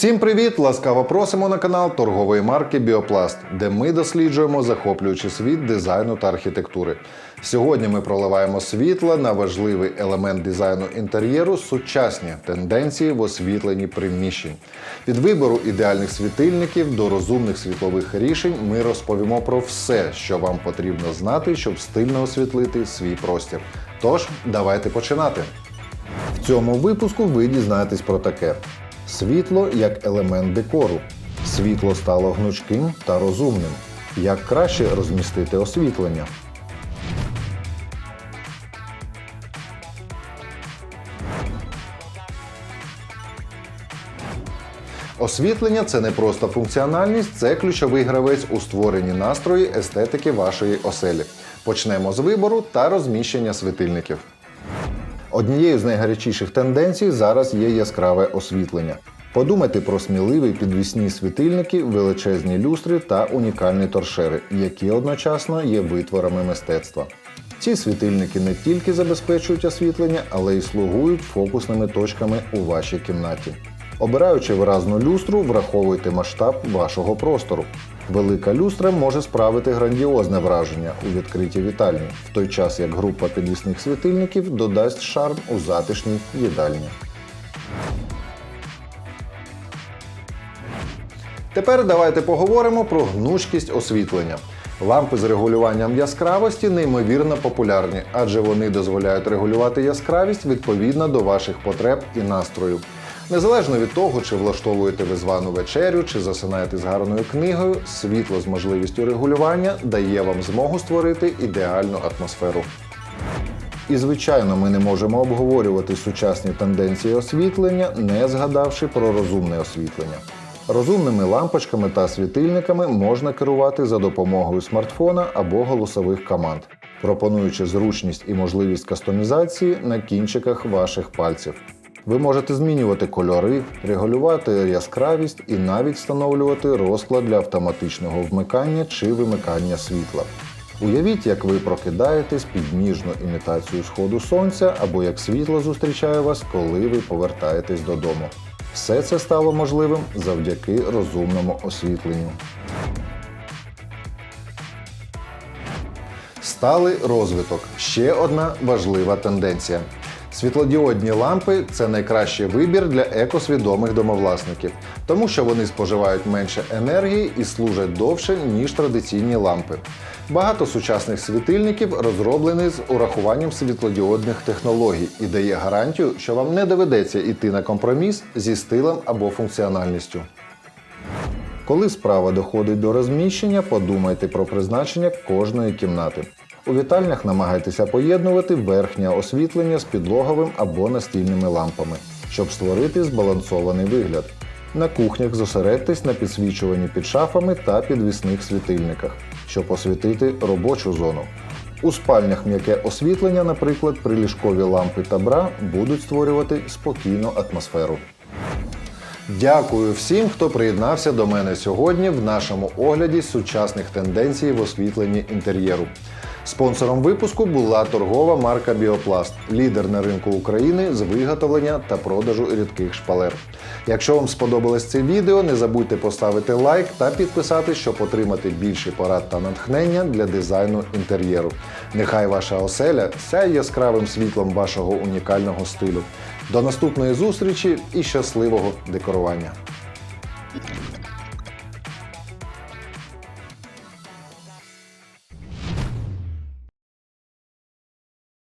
Всім привіт! Ласкаво просимо на канал торгової марки Біопласт, де ми досліджуємо захоплюючий світ дизайну та архітектури. Сьогодні ми проливаємо світло на важливий елемент дизайну інтер'єру сучасні тенденції в освітленні приміщень. Від вибору ідеальних світильників до розумних світлових рішень ми розповімо про все, що вам потрібно знати, щоб стильно освітлити свій простір. Тож, давайте починати. В цьому випуску ви дізнаєтесь про таке: світло як елемент декору. Світло стало гнучким та розумним. Як краще розмістити освітлення? Освітлення це не просто функціональність, це ключовий гравець у створенні настрої естетики вашої оселі. Почнемо з вибору та розміщення світильників. Однією з найгарячіших тенденцій зараз є яскраве освітлення. Подумайте про сміливі підвісні світильники, величезні люстри та унікальні торшери, які одночасно є витворами мистецтва. Ці світильники не тільки забезпечують освітлення, але й слугують фокусними точками у вашій кімнаті. Обираючи виразну люстру, враховуйте масштаб вашого простору. Велика люстра може справити грандіозне враження у відкритій вітальні, в той час як група підвісних світильників додасть шарм у затишній їдальні. Тепер давайте поговоримо про гнучкість освітлення. Лампи з регулюванням яскравості неймовірно популярні, адже вони дозволяють регулювати яскравість відповідно до ваших потреб і настрою. Незалежно від того, чи влаштовуєте ви звану вечерю, чи засинаєте з гарною книгою, світло з можливістю регулювання дає вам змогу створити ідеальну атмосферу. І, звичайно, ми не можемо обговорювати сучасні тенденції освітлення, не згадавши про розумне освітлення. Розумними лампочками та світильниками можна керувати за допомогою смартфона або голосових команд, пропонуючи зручність і можливість кастомізації на кінчиках ваших пальців. Ви можете змінювати кольори, регулювати яскравість і навіть встановлювати розклад для автоматичного вмикання чи вимикання світла. Уявіть, як ви прокидаєтесь під ніжну імітацію сходу сонця або як світло зустрічає вас, коли ви повертаєтесь додому. Все це стало можливим завдяки розумному освітленню. Сталий розвиток ще одна важлива тенденція. Світлодіодні лампи це найкращий вибір для екосвідомих домовласників, тому що вони споживають менше енергії і служать довше, ніж традиційні лампи. Багато сучасних світильників розроблені з урахуванням світлодіодних технологій і дає гарантію, що вам не доведеться йти на компроміс зі стилем або функціональністю. Коли справа доходить до розміщення, подумайте про призначення кожної кімнати. У вітальнях намагайтеся поєднувати верхнє освітлення з підлоговим або настільними лампами, щоб створити збалансований вигляд. На кухнях зосередьтесь на підсвічуванні під шафами та підвісних світильниках, щоб освітити робочу зону. У спальнях м'яке освітлення, наприклад, приліжкові лампи та бра будуть створювати спокійну атмосферу. Дякую всім, хто приєднався до мене сьогодні в нашому огляді сучасних тенденцій в освітленні інтер'єру. Спонсором випуску була торгова марка Біопласт, лідер на ринку України з виготовлення та продажу рідких шпалер. Якщо вам сподобалось це відео, не забудьте поставити лайк та підписатись, щоб отримати більше порад та натхнення для дизайну інтер'єру. Нехай ваша оселя сяє яскравим світлом вашого унікального стилю. До наступної зустрічі і щасливого декорування!